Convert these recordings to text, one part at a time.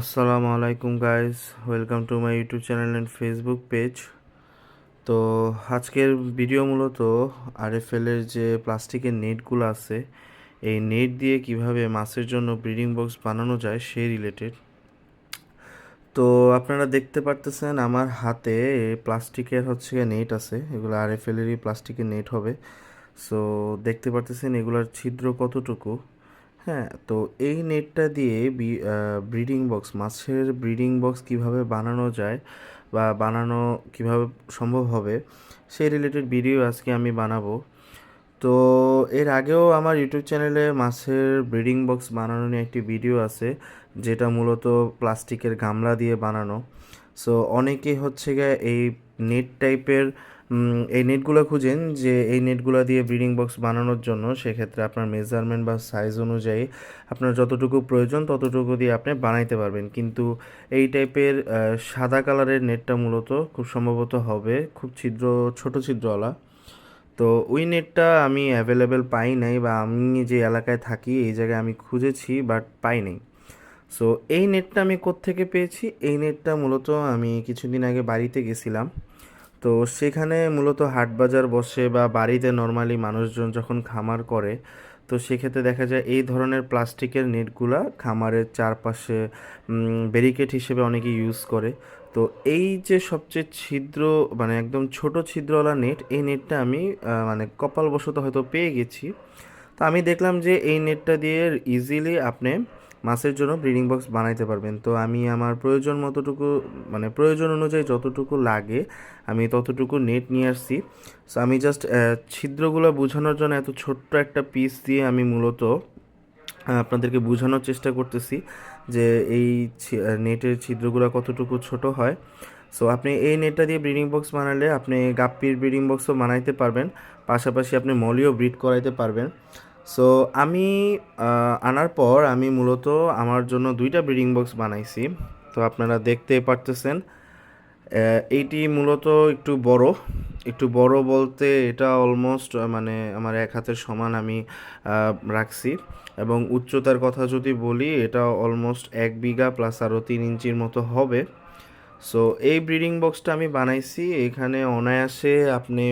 আসসালামু আলাইকুম guys welcome to my YouTube channel and Facebook page তো আজকের ভিডিও মূলত আরএফএলের যে প্লাস্টিকের নেটগুলো আছে, এই নেট দিয়ে কীভাবে মাছের জন্য ব্রিডিং বক্স বানানো যায় সেই রিলেটেড তো আপনারা দেখতে পারতেছেন আমার হাতে প্লাস্টিকের হচ্ছে নেট আছে, এগুলো আরএফএলেরই প্লাস্টিকের নেট হবে। সো দেখতে পারতেছেন এগুলার ছিদ্র কতটুকু? হ্যাঁ তো এই নেটটা দিয়ে ব্রিডিং বক্স মাছের ব্রিডিং বক্স কীভাবে বানানো যায় বা বানানো কীভাবে সম্ভব হবে, সেই রিলেটেড ভিডিও আজকে আমি বানাবো। তো এর আগেও আমার ইউটিউব চ্যানেলে মাছের ব্রিডিং বক্স বানানো নিয়ে একটি ভিডিও আছে, যেটা মূলত প্লাস্টিকের গামলা দিয়ে বানানো। সো অনেকে হচ্ছে গিয়ে এই নেট টাইপের এই নেটগুলো খুঁজেন যে এই নেটগুলো দিয়ে ব্রিডিং বক্স বানানোর জন্য সেক্ষেত্রে আপনার মেজারমেন্ট বা সাইজ অনুযায়ী আপনার যতটুকু প্রয়োজন ততটুকু দিয়ে আপনি বানাইতে পারবেন। কিন্তু এই টাইপের সাদা কালারের নেটটা মূলত খুব সম্ভবত হবে খুব ছিদ্র, ছোট ছিদ্রওয়ালা। তো ওই নেটটা আমি অ্যাভেলেবেল পাই নাই বা আমি যে এলাকায় থাকি এই জায়গায় আমি খুঁজেছি বাট পাই নাই। সো এই নেটটা আমি কোত্থেকে পেয়েছি? এই নেটটা মূলত আমি কিছুদিন আগে বাড়িতে গেছিলাম। তো সেখানে মূলত হাট বাজার বসে বা বাড়িতে নর্মালি মানুষজন যখন খামার করে, তো সেক্ষেত্রে দেখা যায় এই ধরনের প্লাস্টিকের নেটগুলা খামারের চারপাশে ব্যারিকেড হিসেবে অনেকে ইউজ করে। তো এই যে সবচেয়ে ছিদ্র মানে একদম ছোট ছিদ্রওয়ালা নেট, এই নেটটা আমি মানে কপালবশত হয়তো পেয়ে গেছি। তো আমি দেখলাম যে এই নেটটা দিয়ে ইজিলি আপনি মাছের জন্য ব্রিডিং বক্স বানাইতে পারবেন। তো আমি আমার প্রয়োজন মতটুকু মানে প্রয়োজন অনুযায়ী যতটুকু লাগে, আমি ততটুকু নেট নিয়ে আসছি। সো আমি জাস্ট ছিদ্রগুলো বোঝানোর জন্য এত ছোট্ট একটা পিস দিয়ে আমি মূলত আপনাদেরকে বোঝানোর চেষ্টা করতেছি যে এই নেটের ছিদ্রগুলো কতটুকু ছোট হয়। সো আপনি এই নেটটা দিয়ে ব্রিডিং বক্স বানালে আপনি গাপ্পির ব্রিডিং বক্সও বানাইতে পারবেন। পাশাপাশি আপনি মলিও ব্রিড করাইতে পারবেন। সো আমি আনার পর আমি মূলত আমার জন্য দুইটা ব্রিডিং বক্স বানাইছি। তো আপনারা দেখতে পারতেছেন এইটি মূলত একটু বড়। একটু বড় বলতে এটা অলমোস্ট মানে আমার এক হাতের সমান আমি রাখছি। এবং উচ্চতার কথা যদি বলি, এটা অলমোস্ট এক বিঘা প্লাস আরও তিন ইঞ্চির মতো হবে। সো এই ব্রিডিং বক্সটা আমি বানাইছি। এখানে অনায়াসে আপনি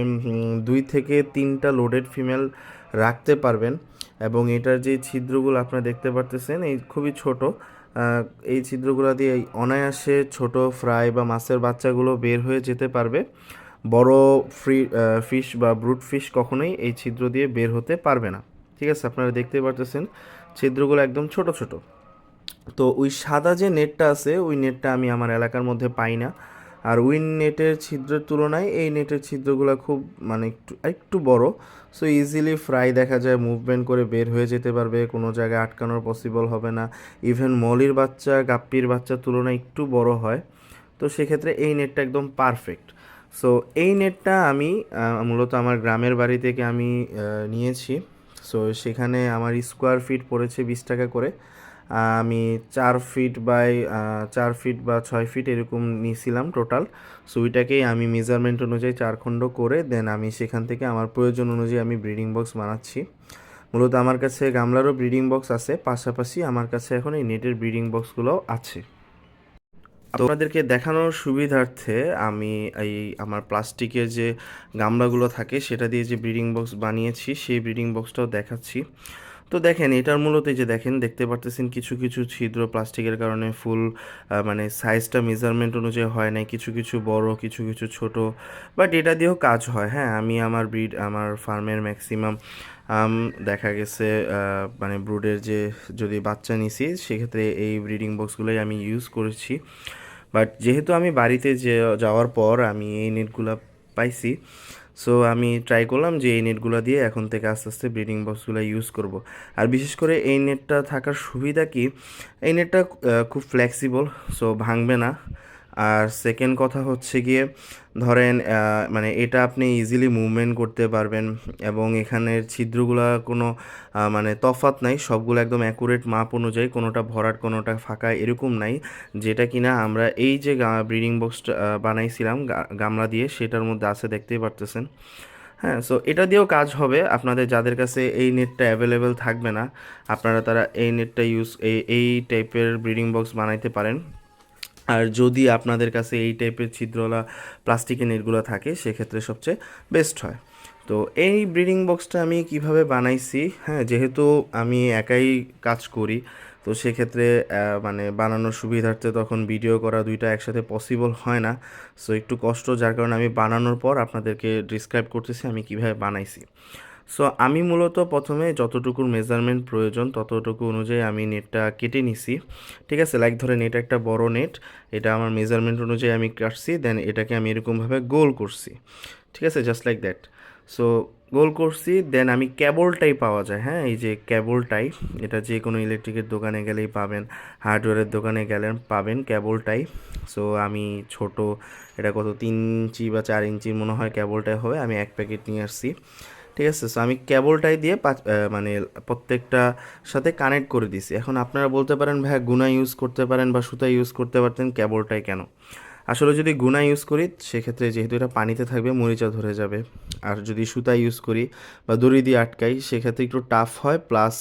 দুই থেকে তিনটা লোডেড ফিমেল রাখতে পারবেন এবং এটার যে ছিদ্রগুলো আপনারা দেখতে পারতেছেন, এই খুবই ছোট। এই ছিদ্রগুলো দিয়ে অনায়াসে ছোট ফ্রাই বা মাছের বাচ্চাগুলো বের হয়ে যেতে পারবে। বড় ফ্রি ফিশ বা ব্রুট ফিশ কখনোই এই ছিদ্র দিয়ে বের হতে পারবে না। ঠিক আছে, আপনারা দেখতে পারতেছেন ছিদ্রগুলো একদম ছোট ছোট। তো ওই সাদা যে নেটটা আছে, ওই নেটটা আমি আমার এলাকার মধ্যে পাই না। আর উইন নেটের ছিদ্রের তুলনায় এই নেটের ছিদ্রগুলো খুব মানে একটু একটু বড়। সো ইজিলি ফ্রাই দেখা যায় মুভমেন্ট করে বের হয়ে যেতে পারবে, কোনো জায়গায় আটকানোর পসিবল হবে না। ইভেন মলির বাচ্চা, গাপ্পির বাচ্চার তুলনায় একটু বড় হয়। তো সেক্ষেত্রে এই নেটটা একদম পারফেক্ট সো এই নেটটা আমি মূলত আমার গ্রামের বাড়ি থেকে আমি নিয়েছি। সো সেখানে আমার স্কোয়ার ফিট পড়েছে বিশ টাকা করে। আমি চার ফিট বাই চার ফিট বা ছয় ফিট এরকম নিয়েছিলাম টোটাল সো ওইটাকেই আমি মেজারমেন্ট অনুযায়ী চার খণ্ড করে দেন আমি সেখান থেকে আমার প্রয়োজন অনুযায়ী আমি ব্রিডিং বক্স বানাচ্ছি। মূলত আমার কাছে গামলারও ব্রিডিং বক্স আছে, পাশাপাশি আমার কাছে এখন এই নেটের ব্রিডিং বক্সগুলোও আছে। আপনাদেরকে দেখানোর সুবিধার্থে আমি এই আমার প্লাস্টিকের যে গামলাগুলো থাকে, সেটা দিয়ে যে ব্রিডিং বক্স বানিয়েছি, সেই ব্রিডিং বক্সটাও দেখাচ্ছি। তো দেখেন, এটার মূলত এই যে দেখেন, দেখতে পারতেছেন কিছু কিছু ছিদ্র প্লাস্টিকের কারণে ফুল মানে সাইজটা মেজারমেন্ট অনুযায়ী হয় না কিছু কিছু বড়, কিছু কিছু ছোট বাট এটা দিয়েও কাজ হয়। হ্যাঁ আমি আমার ব্রিড আমার ফার্মের ম্যাক্সিমাম আম, দেখা গেছে মানে ব্রুডের যে যদি বাচ্চা নিছি, সেক্ষেত্রে এই ব্রিডিং বক্সগুলোই আমি ইউজ করেছি। বাট যেহেতু আমি বাড়িতে যে, যাওয়ার পর আমি এই নেটগুলো পাইছি সো আমি ট্রাই করলাম যে এই নেটগুলো দিয়ে এখন থেকে আস্তে আস্তে ব্রিডিং বক্সগুলো ইউজ করব। আর বিশেষ করে এই নেটটা থাকার সুবিধা কি? এই নেটটা খুব ফ্লেক্সিবল সো ভাঙবে না। আর সেকেন্ড কথা হচ্ছে গিয়ে, ধরেন মানে এটা আপনি ইজিলি মুভমেন্ট করতে পারবেন এবং এখানের ছিদ্রগুলো কোনো মানে তফাৎ নাই, সবগুলো একদম অ্যাকুরেট মাপ অনুযায়ী, কোনোটা ভরাট, কোনোটা ফাঁকা এরকম নাই, যেটা কিনা আমরা এই যে ব্রিডিং বক্সটা বানাইছিলাম গামলা দিয়ে, সেটার মধ্যে আছে, দেখতেই পারতেছেন। হ্যাঁ সো এটা দিয়েও কাজ হবে, আপনাদের যাদের কাছে এই নেটটা অ্যাভেলেবেল থাকবে না, আপনারা তারা এই নেটটা ইউজ এই এই টাইপের ব্রিডিং বক্স বানাইতে পারেন। আর যদি আপনাদের কাছে এই টাইপের ছিদ্রলা প্লাস্টিকের নেটগুলো থাকে, সেক্ষেত্রে সবচেয়ে বেস্ট হয়। তো এই ব্রিডিং বক্সটা আমি কীভাবে বানাইছি হ্যাঁ যেহেতু আমি একাই কাজ করি, তো সেক্ষেত্রে মানে বানানোর সুবিধার্থে তখন ভিডিও করা দুইটা একসাথে পসিবল হয় না। সো একটু কষ্ট, যার কারণে আমি বানানোর পর আপনাদেরকে ডিসক্রাইব করতেছি আমি কীভাবে বানাইছি। সো আমি মূলত প্রথমে যতটুকুর মেজারমেন্ট প্রয়োজন, ততটুকু অনুযায়ী আমি নেটটা কেটে নিছি। ঠিক আছে? লাইক ধরেন, এটা একটা বড় নেট এটা আমার মেজারমেন্ট অনুযায়ী আমি কাটছি দেন এটাকে আমি এরকমভাবে গোল করছি। ঠিক আছে? জাস্ট লাইক দ্যাট সো গোল করছি দেন আমি ক্যাবলটাই পাওয়া যায় হ্যাঁ? এই যে ক্যাবলটাই এটা যে কোনো ইলেকট্রিকের দোকানে গেলেই পাবেন হার্ডওয়্যারের দোকানে গেলে পাবেন ক্যাবলটাই সো আমি ছোট, এটা কত, তিন ইঞ্চি বা চার ইঞ্চির মনে হয় ক্যাবলটাই হবে, আমি এক প্যাকেট নিয়ে আসছি। ঠিক আছে? সো আমি কেবলটাই দিয়ে মানে প্রত্যেকটা সাথে কানেক্ট করে দিছি এখন আপনারা বলতে পারেন ভাই গুনা ইউজ করতে পারেন বা সুতা ইউজ করতে পারতেন কেবলটাই কেন? আসলে যদি গুনা ইউজ করি, সেক্ষেত্রে যেহেতু এটা পানিতে থাকবে, মরিচা ধরে যাবে। আর যদি সুতা ইউজ করি বা দড়ি দিয়ে আটকাই, সেক্ষেত্রে একটু টাফ হয়। প্লাস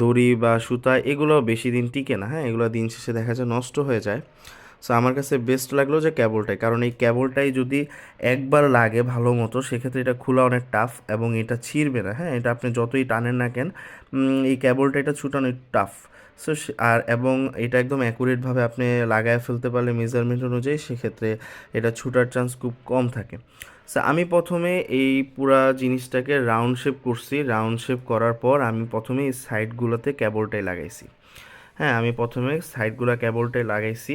দড়ি বা সুতা এগুলো বেশি দিন টিকে না হ্যাঁ? এগুলো দিন শেষে দেখা যায় নষ্ট হয়ে যায়। সো আমার কাছে বেস্ট লাগল যে ক্যাবলটাই কারণ এই ক্যাবলটাই যদি একবার লাগে ভালো মতো, সেক্ষেত্রে এটা খোলা অনেক টাফ এবং এটা ছিঁড়বে না। হ্যাঁ এটা আপনি যতই টানেন না কেন এই ক্যাবলটা এটা ছুটানো টাফ সো, আর, এবং এটা একদম অ্যাকুরেটভাবে আপনি লাগায় ফেলতে পারলে মেজারমেন্ট অনুযায়ী, সেক্ষেত্রে এটা ছুটার চান্স খুব কম থাকে। সো আমি প্রথমে এই পুরা জিনিসটাকে রাউন্ড শেপ করছি। রাউন্ড শেপ করার পর আমি প্রথমে এই সাইডগুলোতে ক্যাবলটাই লাগাইছি। হ্যাঁ আমি প্রথমে সাইডগুলো কেবলটাই লাগাইছি।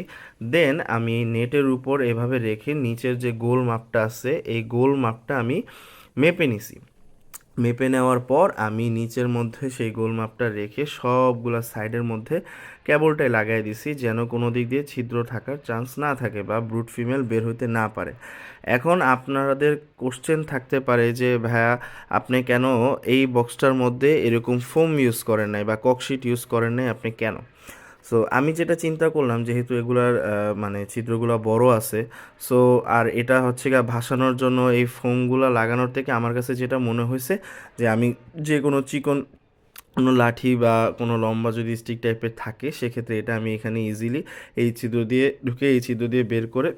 দেন আমি নেটের উপর এভাবে রেখে নিচের যে গোল মাপটা আছে, এই গোল মাপটা আমি মেপে নিছি। মেপে নেওয়ার পর আমি নিচের মধ্যে সেই গোল মাপটা রেখে সবগুলা সাইডের মধ্যে কেবলটাই লাগাই দিছি, যেন কোনো দিক দিয়ে ছিদ্র থাকার চান্স না থাকে বা ব্রুট ফিমেল বের হইতে না পারে। এখন আপনাদের কোশ্চেন থাকতে পারে যে, ভাইয়া, আপনি কেন এই বক্সটার মধ্যে এরকম ফোম ইউজ করেন নাই বা ককশিট ইউজ করেন নাই আপনি কেন? সো আমি যেটা চিন্তা করলাম, যেহেতু এগুলার মানে ছিদ্রগুলো বড় আছে সো আর এটা হচ্ছে গা ভাসানোর জন্য এই ফোমগুলো লাগানোর থেকে আমার কাছে যেটা মনে হয়েছে, যে আমি যে কোনো চিকন, কোনো লাঠি বা কোনো লম্বা যদি স্টিক টাইপের থাকে, সেক্ষেত্রে এটা আমি এখানে ইজিলি এই ছিদ্র দিয়ে ঢুকে, এই ছিদ্র দিয়ে বের করে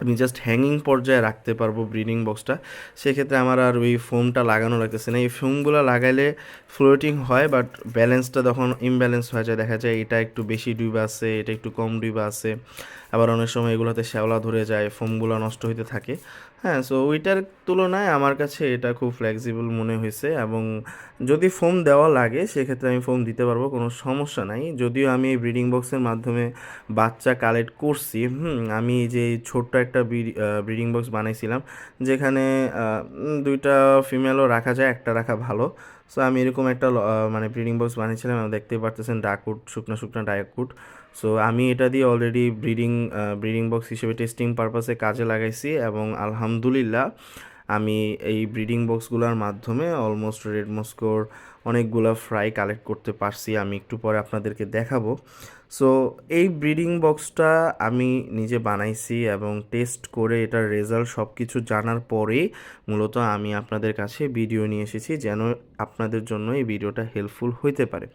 আমি জাস্ট হ্যাঙ্গিং পর্যায়ে রাখতে পারব ব্রিডিং বক্সটা সেক্ষেত্রে আমার আর ওই ফোমটা লাগানো লাগতেছে না। এই ফোমগুলো লাগাইলে ফ্লোটিং হয় বাট ব্যালেন্সটা তখন ইমব্যালেন্স হয়ে যায়। দেখা যায় এটা একটু বেশি ডুবা আছে, এটা একটু কম ডুবা আছে। আবার অনেক সময় এগুলোতে শ্যাওলা ধরে যায় ফোমগুলো নষ্ট হইতে থাকে। হ্যাঁ সো ওইটার তুলনায় আমার কাছে এটা খুব ফ্লেক্সিবল মনে হয়েছে এবং যদি ফোম দেওয়া লাগে, সেক্ষেত্রে আমি ফোম দিতে পারব, কোনো সমস্যা নাই। যদিও আমি এই ব্রিডিং বক্সের মাধ্যমে বাচ্চা কালেক্ট করছি আমি যে ছোট্ট একটা ব্রিডিং বক্স বানাইছিলাম, যেখানে দুইটা ফিমেলও রাখা যায়, একটা রাখা ভালো। সো আমি এরকম একটা মানে ব্রিডিং বক্স বানিয়েছিলাম, দেখতেই পারতেছেন ডাকুট, শুকনো শুকনো ডাকুট। সো আমি এটা দিয়ে অলরেডি ব্রিডিং ব্রিডিং বক্স হিসেবে টেস্টিং পারপাসে কাজে লাগাইছি এবং আলহামদুলিল্লাহ আমি এই ব্রিডিং বক্সগুলোর মাধ্যমে অলমোস্ট রেড মস্কোর অনেকগুলো ফ্রাই কালেক্ট করতে পারছি। আমি একটু পরে আপনাদেরকে দেখাবো। সো এই ব্রিডিং বক্সটা আমি নিজে বানাইছি এবং টেস্ট করে এটার রেজাল্ট সব কিছু জানার পরেই মূলত আমি আপনাদের কাছে ভিডিও নিয়ে এসেছি যেন আপনাদের জন্য এই ভিডিওটা হেল্পফুল হইতে পারে।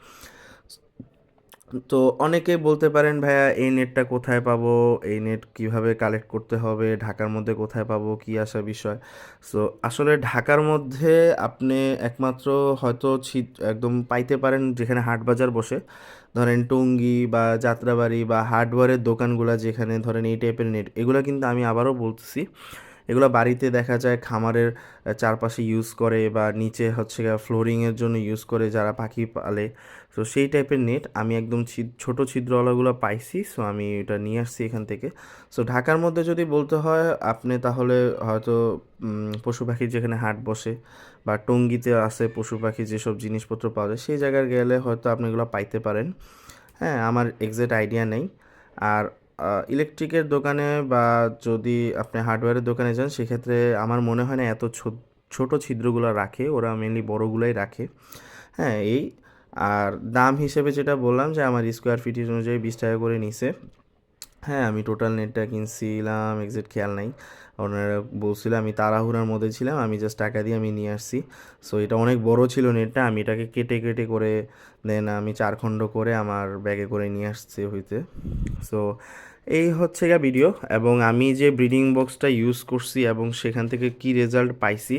তো অনেকে বলতে পারেন, ভাইয়া, এই নেটটা কোথায় পাবো? এই নেট কীভাবে কালেক্ট করতে হবে? ঢাকার মধ্যে কোথায় পাবো? কি আসা বিষয়? সো আসলে ঢাকার মধ্যে আপনি একমাত্র হয়তো ছিট একদম পাইতে পারেন যেখানে হাট বাজার বসে। ধরেন টঙ্গী বা যাত্রাবাড়ি বা হার্ডওয়্যারের দোকানগুলা যেখানে ধরেন এই টাইপের নেট, এগুলো কিন্তু আমি আবারও বলতেছি। এগুলো বাড়িতে দেখা যায় খামারের চারপাশে ইউজ করে বা নিচে হচ্ছে ফ্লোরিংয়ের জন্য ইউজ করে যারা পাখি পালে। তো সেই টাইপের নেট আমি একদম ছোট ছিদ্রওয়ালাগুলো পাইছি সো আমি এটা নিয়ে আসছি এখান থেকে। সো ঢাকার মধ্যে যদি বলতে হয়, আপনি তাহলে হয়তো পশু পাখির যেখানে হাট বসে বা টঙ্গিতে আছে পশু পাখি যেসব জিনিসপত্র পাওয়া যায়, সেই জায়গায় গেলে হয়তো আপনি এগুলো পাইতে পারেন। হ্যাঁ আমার এক্সাক্ট আইডিয়া নেই। আর ইলেকট্রিকের দোকানে বা যদি আপনি হার্ডওয়্যারের দোকানে যান, সেক্ষেত্রে আমার মনে হয় না এত ছোট ছিদ্রগুলো রাখে। ওরা মেনলি বড়গুলাই রাখে। হ্যাঁ এই আর দাম হিসেবে যেটা বললাম যে আমার স্কোয়ার ফিট অনুযায়ী বিশ টাকা করে নিছে। হ্যাঁ আমি টোটাল নেটটা কিনছিলাম এক্সাক্ট খেয়াল নাই। ওনারা বলছিল আমি তাড়াহুড়ার মধ্যে ছিলাম, আমি জাস্ট টাকা দিয়ে আমি নিয়ে আসছি। সো এটা অনেক বড় ছিল নেটটা আমি এটাকে কেটে কেটে করে দেন আমি চার খণ্ড করে আমার ব্যাগে করে নিয়ে আসছি হইতে। সো এই হচ্ছে গা ভিডিও এবং আমি যে ব্রিডিং বক্সটা ইউজ করছি এবং সেখান থেকে কি রেজাল্ট পাইছি,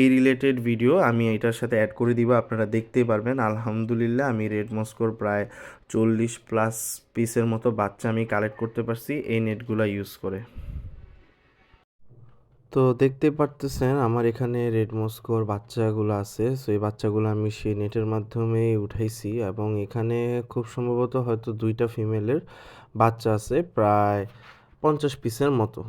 এই রিলেটেড ভিডিও আমি এটার সাথে অ্যাড করে দিব, আপনারা দেখতেই পারবেন। আলহামদুলিল্লাহ, আমি রেড মস্কোর প্রায় চল্লিশ প্লাস পিসের মতো বাচ্চা আমি কালেক্ট করতে পারছি এই নেটগুলো ইউজ করে। তো দেখতে পারতেছেন, আমার এখানে রেড মস্কোর বাচ্চাগুলো আছে। সো এই বাচ্চাগুলো আমি সেই নেটের মাধ্যমে উঠাইছি এবং এখানে খুব সম্ভবত হয়তো দুইটা ফিমেলের বাচ্চা আছে প্রায় পঞ্চাশ পিসের মতো।